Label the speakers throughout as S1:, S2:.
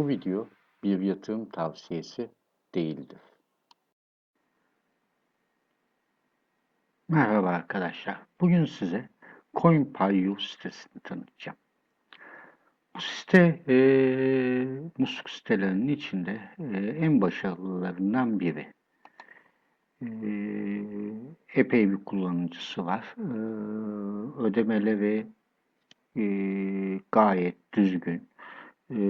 S1: Bu video bir yatırım tavsiyesi değildir. Merhaba arkadaşlar. Bugün size CoinPayu sitesini tanıtacağım. Bu site e, musluk sitelerinin içinde e, en başarılılarından biri. E, epey bir kullanıcısı var. E, ödemeleri e, gayet düzgün. E,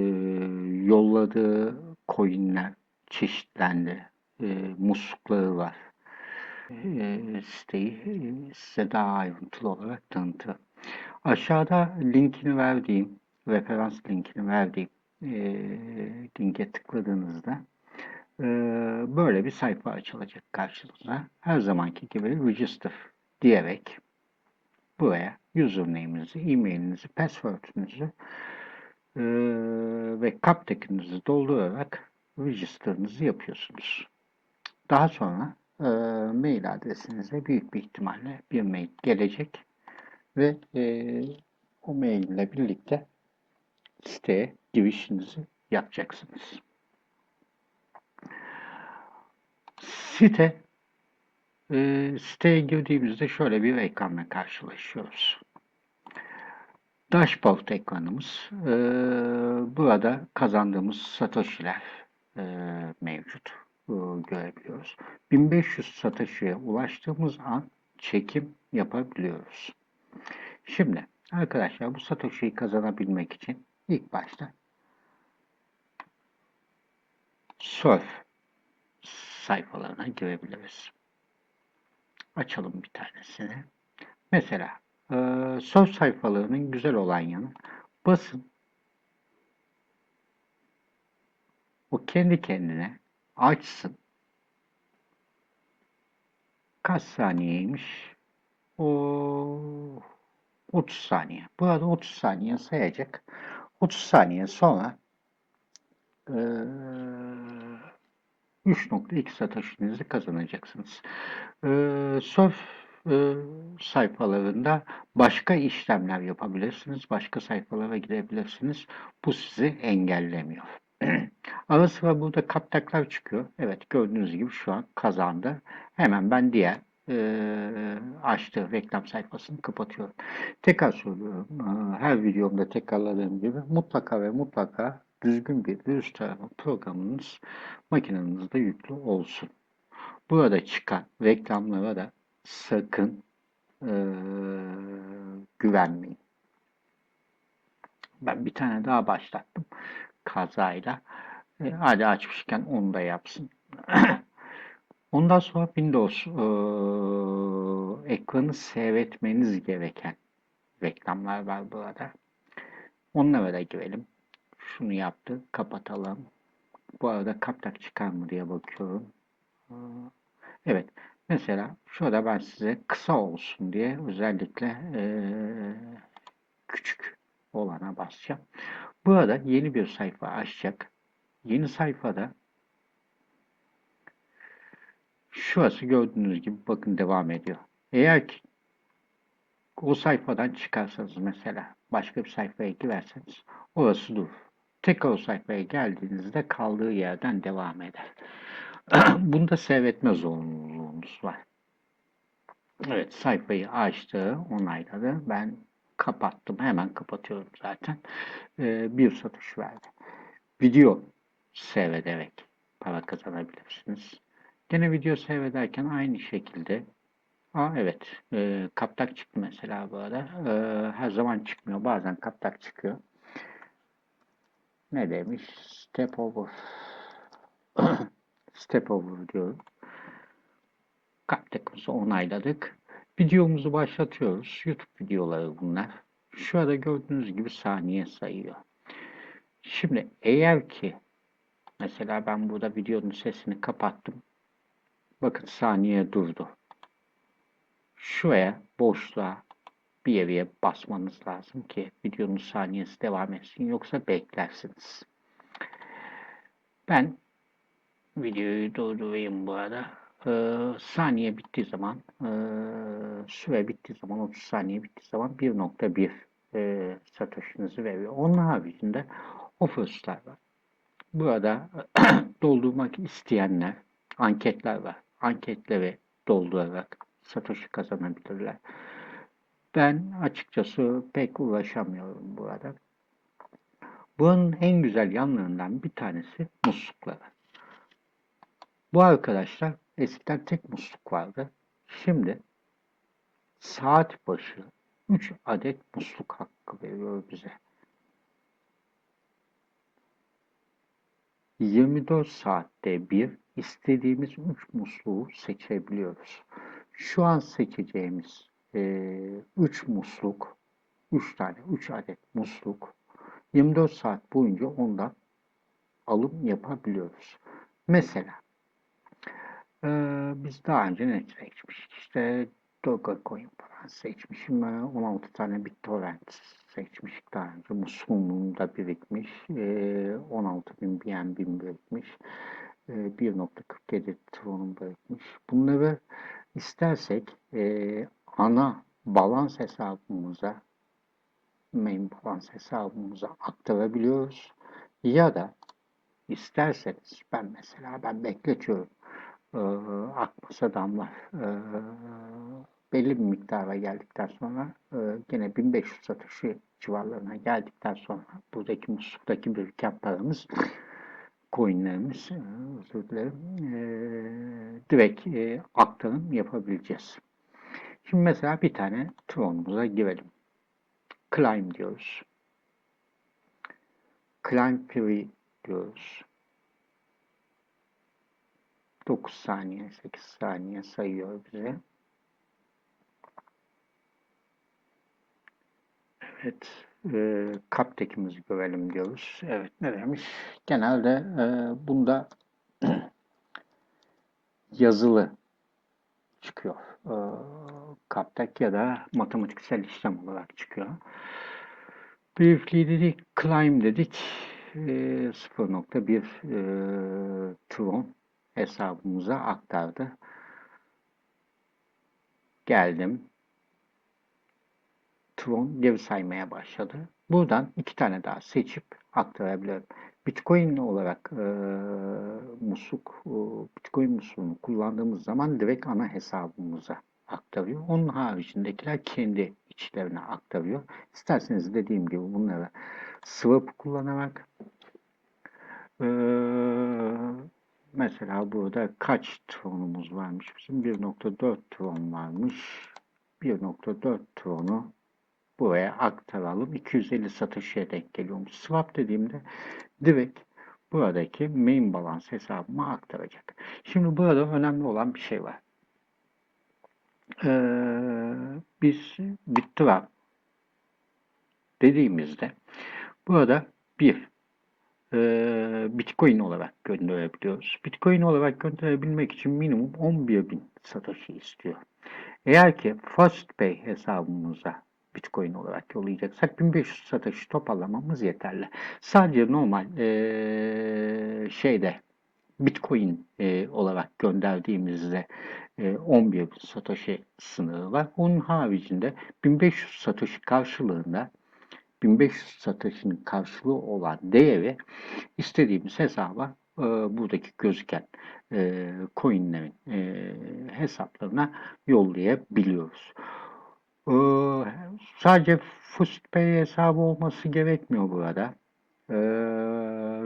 S1: yolladığı coinler çeşitlendi. E, muslukları var. E, siteyi size daha ayrıntılı olarak tanıtırım. Aşağıda linkini verdiğim, referans linkini verdiğim e, linke tıkladığınızda e, böyle bir sayfa açılacak karşınıza. Her zamanki gibi register diyerek buraya username'inizi, e-mailinizi, password'ünüzü e, ve CapTech'inizi doldurarak register'ınızı yapıyorsunuz. Daha sonra e, mail adresinize büyük bir ihtimalle bir mail gelecek ve e, o mail ile birlikte siteye girişinizi yapacaksınız. Site e, siteye girdiğimizde şöyle bir ekranla karşılaşıyoruz. Dashboard ekranımız. E, burada kazandığımız satoshi'ler e, mevcut. E, görebiliyoruz. 1500 satoshi'ye ulaştığımız an çekim yapabiliyoruz. Şimdi arkadaşlar bu satoshi'yi kazanabilmek için ilk başta surf sayfalarına girebiliriz. Açalım bir tanesini. Mesela e, surf sayfalarının güzel olan yanı basın o kendi kendine açsın. Kaç saniyeymiş? O 30 saniye. Burada 30 saniye sayacak. 30 saniye sonra e, 3.2 satışınızı kazanacaksınız. E, surf e, sayfalarında başka işlemler yapabilirsiniz. Başka sayfalara gidebilirsiniz. Bu sizi engellemiyor. Ara sıra burada kaptaklar çıkıyor. Evet gördüğünüz gibi şu an kazandı. Hemen ben diğer e, açtığı reklam sayfasını kapatıyorum. Tekrar söylüyorum. Her videomda tekrarladığım gibi mutlaka ve mutlaka düzgün bir virüs tarama programınız makinenizde yüklü olsun. Burada çıkan reklamlara da sakın e, güvenmeyin. Ben bir tane daha başlattım kazayla. E, hadi açmışken onu da yapsın. Ondan sonra Windows e, ekranı seyretmeniz gereken reklamlar var burada. Onlara da girelim. Şunu yaptı. Kapatalım. Bu arada kaptak çıkar mı diye bakıyorum. Evet. Mesela şurada ben size kısa olsun diye özellikle e, küçük olana basacağım. Burada yeni bir sayfa açacak. Yeni sayfada şurası gördüğünüz gibi bakın devam ediyor. Eğer ki o sayfadan çıkarsanız mesela başka bir sayfaya girerseniz orası dur. Tekrar o sayfaya geldiğinizde kaldığı yerden devam eder. Bunda seyretme zorunluluğunuz var. Evet sayfayı açtı, onayladı. Ben kapattım. Hemen kapatıyorum zaten. Ee, bir satış verdi. Video seyrederek para kazanabilirsiniz. Gene video seyrederken aynı şekilde Aa, evet. E, kaptak çıktı mesela bu arada. E, her zaman çıkmıyor. Bazen kaptak çıkıyor. Ne demiş? Step over. Step over diyorum. Kaptakımızı onayladık. Videomuzu başlatıyoruz. YouTube videoları bunlar. Şurada gördüğünüz gibi saniye sayıyor. Şimdi eğer ki mesela ben burada videonun sesini kapattım. Bakın saniye durdu. Şuraya boşluğa bir yere basmanız lazım ki videonun saniyesi devam etsin. Yoksa beklersiniz. Ben videoyu durdurayım bu arada. Ee, saniye bittiği zaman e, süre bittiği zaman 30 saniye bittiği zaman 1.1 e, satışınızı veriyor. Onun haricinde offers'lar var. burada doldurmak isteyenler anketler var. Anketleri doldurarak Satoshi kazanabilirler. Ben açıkçası pek uğraşamıyorum burada. Bunun en güzel yanlarından bir tanesi muslukları. Bu arkadaşlar eskiden tek musluk vardı. Şimdi saat başı 3 adet musluk hakkı veriyor bize. 24 saatte bir istediğimiz 3 musluğu seçebiliyoruz. Şu an seçeceğimiz 3 musluk, 3 tane, 3 adet musluk 24 saat boyunca ondan alım yapabiliyoruz. Mesela e, biz daha önce ne seçmiştik? İşte Dogecoin falan seçmişim. 16 tane BitTorrent seçmiştik daha önce. Musluğum da birikmiş. E, 16 bin BNB birikmiş. E, 1.47 Tron'um birikmiş. Bunları istersek e, ana balans hesabımıza main balans hesabımıza aktarabiliyoruz. Ya da isterseniz ben mesela ben bekletiyorum. Ee, akmasa damlar. Ee, belli bir miktara geldikten sonra e, gene 1500 satışı civarlarına geldikten sonra buradaki musluktaki biriken paramız coinlerimiz e, özür dilerim e, direkt e, aktarım yapabileceğiz. Şimdi mesela bir tane Tron'umuza girelim. Climb diyoruz. Climb free diyoruz. 9 saniye, 8 saniye sayıyor bize. Evet, e, kaptekimizi görelim diyoruz. Evet, ne demiş? Genelde e, bunda yazılı çıkıyor. E, kaptek ya da matematiksel işlem olarak çıkıyor. Briefly dedik, climb dedik. E, 0.1 e, tron hesabımıza aktardı. Geldim. Tron geri saymaya başladı. Buradan iki tane daha seçip aktarabilirim. Bitcoin olarak e, musluk, e, Bitcoin musluğunu kullandığımız zaman direkt ana hesabımıza aktarıyor. Onun haricindekiler kendi içlerine aktarıyor. İsterseniz dediğim gibi bunları swap kullanarak e, mesela burada kaç tronumuz varmış bizim? 1.4 tron varmış. 1.4 tronu buraya aktaralım. 250 satışa denk geliyormuş. Swap dediğimde direkt buradaki main balans hesabıma aktaracak. Şimdi burada önemli olan bir şey var. Ee, biz BitTrap dediğimizde burada bir e, Bitcoin olarak gönderebiliyoruz. Bitcoin olarak gönderebilmek için minimum 11.000 Satoshi istiyor. Eğer ki FastPay hesabımıza Bitcoin olarak yollayacaksak 1500 Satoshi toparlamamız yeterli. Sadece normal e, şeyde Bitcoin e, olarak gönderdiğimizde e, 11 Satoshi sınırı var. Onun haricinde 1500 Satoshi karşılığında 1500 Satoshi'nin karşılığı olan değeri istediğimiz hesaba e, buradaki gözüken e, coinlerin e, hesaplarına yollayabiliyoruz. E, sadece FustPay hesabı olması gerekmiyor burada. E,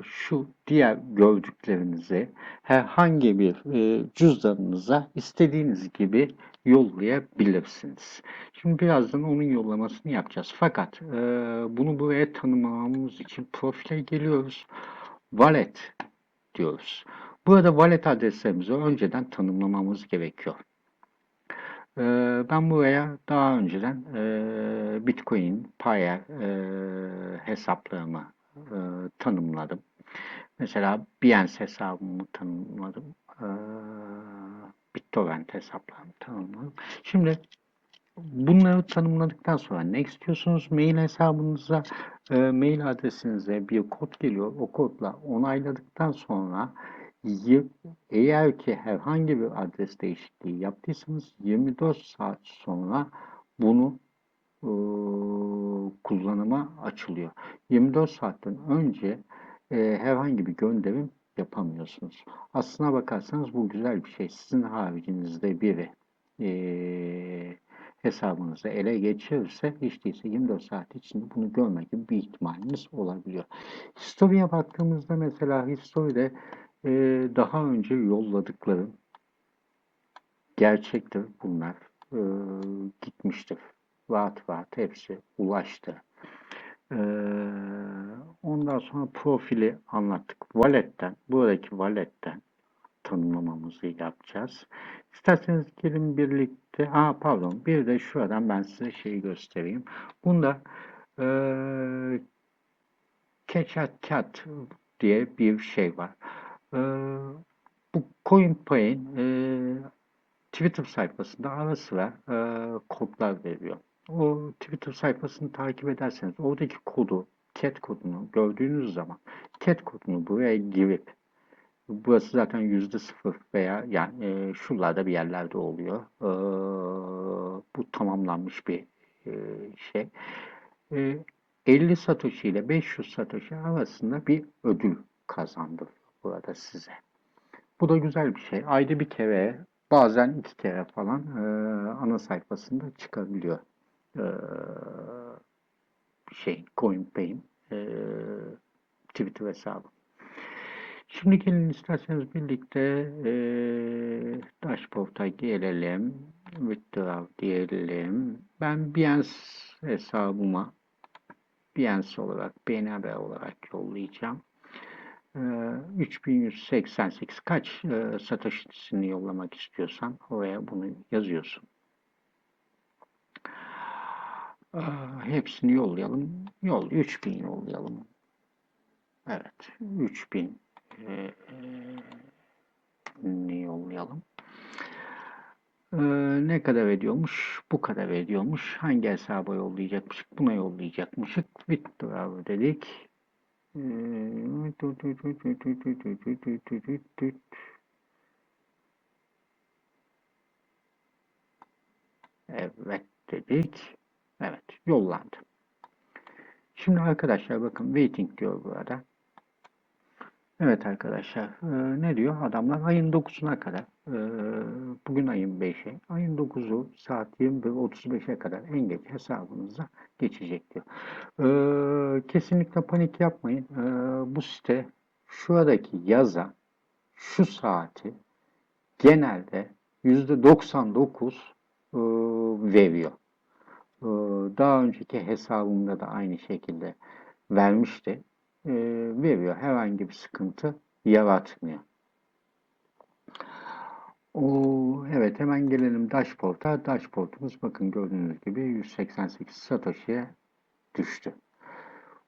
S1: şu diğer gördüklerinizi herhangi bir e, cüzdanınıza istediğiniz gibi yollayabilirsiniz. Şimdi birazdan onun yollamasını yapacağız. Fakat e, bunu buraya tanımlamamız için profile geliyoruz. Wallet diyoruz. Burada wallet adreslerimizi önceden tanımlamamız gerekiyor. E, ben buraya daha önceden e, Bitcoin, Payer e, hesaplarımı e, tanımladım. Mesela Binance hesabımı tanımladım. E, BitTorrent hesaplarımı tanımladım. Şimdi bunları tanımladıktan sonra ne istiyorsunuz? Mail hesabınıza, e, mail adresinize bir kod geliyor. O kodla onayladıktan sonra eğer ki herhangi bir adres değişikliği yaptıysanız 24 saat sonra bunu e, kullanıma açılıyor. 24 saatten önce e, herhangi bir gönderim yapamıyorsunuz. Aslına bakarsanız bu güzel bir şey. Sizin haricinizde biri e, hesabınızı ele geçirirse hiç değilse 24 saat içinde bunu görme gibi bir ihtimaliniz olabiliyor. History'e baktığımızda mesela History'de e, daha önce yolladıklarım gerçektir bunlar. E, gitmiştir. Rahat rahat hepsi ulaştı. E, ondan sonra profili anlattık. Wallet'ten, buradaki wallet'ten tanımlamamızı yapacağız. İsterseniz gelin birlikte, aa pardon bir de şuradan ben size şeyi göstereyim. Bunda e, Cat diye bir şey var. E, bu CoinPay'in e, Twitter sayfasında ara sıra e, kodlar veriyor. O Twitter sayfasını takip ederseniz oradaki kodu, cat kodunu gördüğünüz zaman cat kodunu buraya girip burası zaten yüzde sıfır veya yani e, şuralarda bir yerlerde oluyor. E, bu tamamlanmış bir e, şey. E, 50 Satoshi ile 500 Satoshi arasında bir ödül kazandı burada size. Bu da güzel bir şey. Ayda bir kere bazen iki kere falan e, ana sayfasında çıkabiliyor. E, şey CoinPay'in e, Twitter hesabı. Şimdi gelin isterseniz birlikte e, dashboard'a gelelim. Withdraw diyelim. Ben Behance hesabıma Behance olarak, BNB olarak yollayacağım. 3188 kaç e, satışını yollamak istiyorsan oraya bunu yazıyorsun. E, hepsini yollayalım. Yol 3000 yollayalım. Evet. 3000 e, e, yollayalım. E, ne kadar ediyormuş? Bu kadar ediyormuş. Hangi hesaba yollayacakmışık? Buna yollayacakmışık. Withdraw dedik. Evet dedik. Evet yollandı. Şimdi arkadaşlar bakın waiting diyor burada. Evet arkadaşlar e, ne diyor adamlar ayın 9'una kadar e, bugün ayın 5'i ayın 9'u saat 21.35'e kadar en geç hesabınıza geçecek diyor. E, kesinlikle panik yapmayın. E, bu site şuradaki yaza şu saati genelde %99 e, veriyor. E, daha önceki hesabımda da aynı şekilde vermişti e, veriyor. Herhangi bir sıkıntı yaratmıyor. O, evet hemen gelelim dashboard'a. Dashboard'umuz bakın gördüğünüz gibi 188 Satoshi'ye düştü.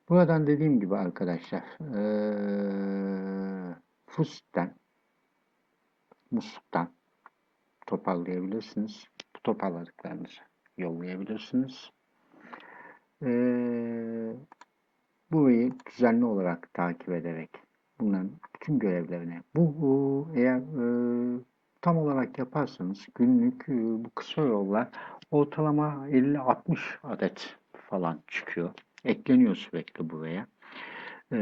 S1: Buradan dediğim gibi arkadaşlar ee, Fust'ten musluktan toparlayabilirsiniz. Toparladıklarınızı yollayabilirsiniz. Ee, burayı düzenli olarak takip ederek bunların bütün görevlerini bu, eğer e, tam olarak yaparsanız günlük e, bu kısa yollar ortalama 50-60 adet falan çıkıyor. Ekleniyor sürekli buraya. E,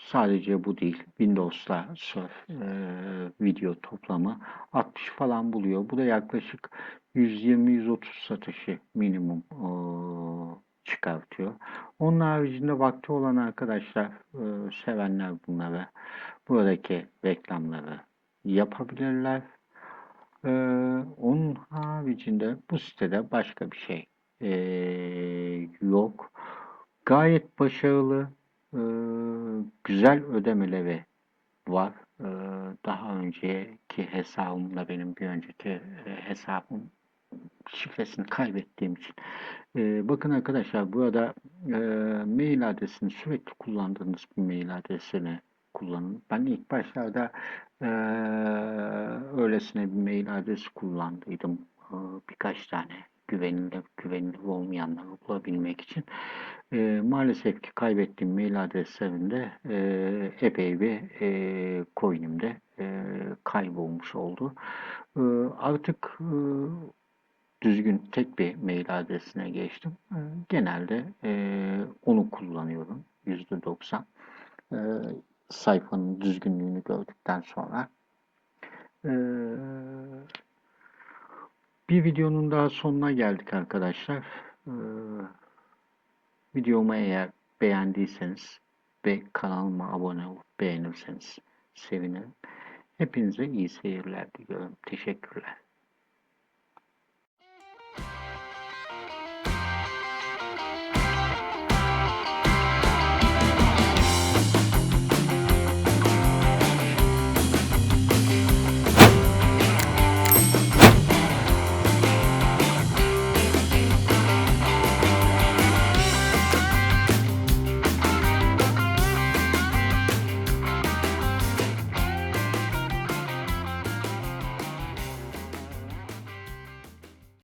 S1: sadece bu değil. Windows'la surf e, video toplamı 60 falan buluyor. Bu da yaklaşık 120-130 satışı minimum e, çıkartıyor. Onun haricinde vakti olan arkadaşlar, e, sevenler bunları, buradaki reklamları yapabilirler. E, onun haricinde bu sitede başka bir şey e, yok. Gayet başarılı, e, güzel ödemeleri var. E, daha önceki hesabımda benim bir önceki e, hesabım şifresini kaybettiğim için. Ee, bakın arkadaşlar burada e, mail adresini sürekli kullandığınız bir mail adresini kullanın. Ben ilk başlarda e, öylesine bir mail adresi kullandıydım. E, birkaç tane güvenilir, güvenilir olmayanları bulabilmek için. E, maalesef ki kaybettiğim mail adreslerinde e, epey bir e, coin'imde e, kaybolmuş oldu. E, artık e, düzgün tek bir mail adresine geçtim. Ee, genelde e, onu kullanıyorum. %90. Ee, sayfanın düzgünlüğünü gördükten sonra. Ee, bir videonun daha sonuna geldik arkadaşlar. Ee, videomu eğer beğendiyseniz ve kanalıma abone olup beğenirseniz sevinirim. Hepinize iyi seyirler diliyorum. Teşekkürler.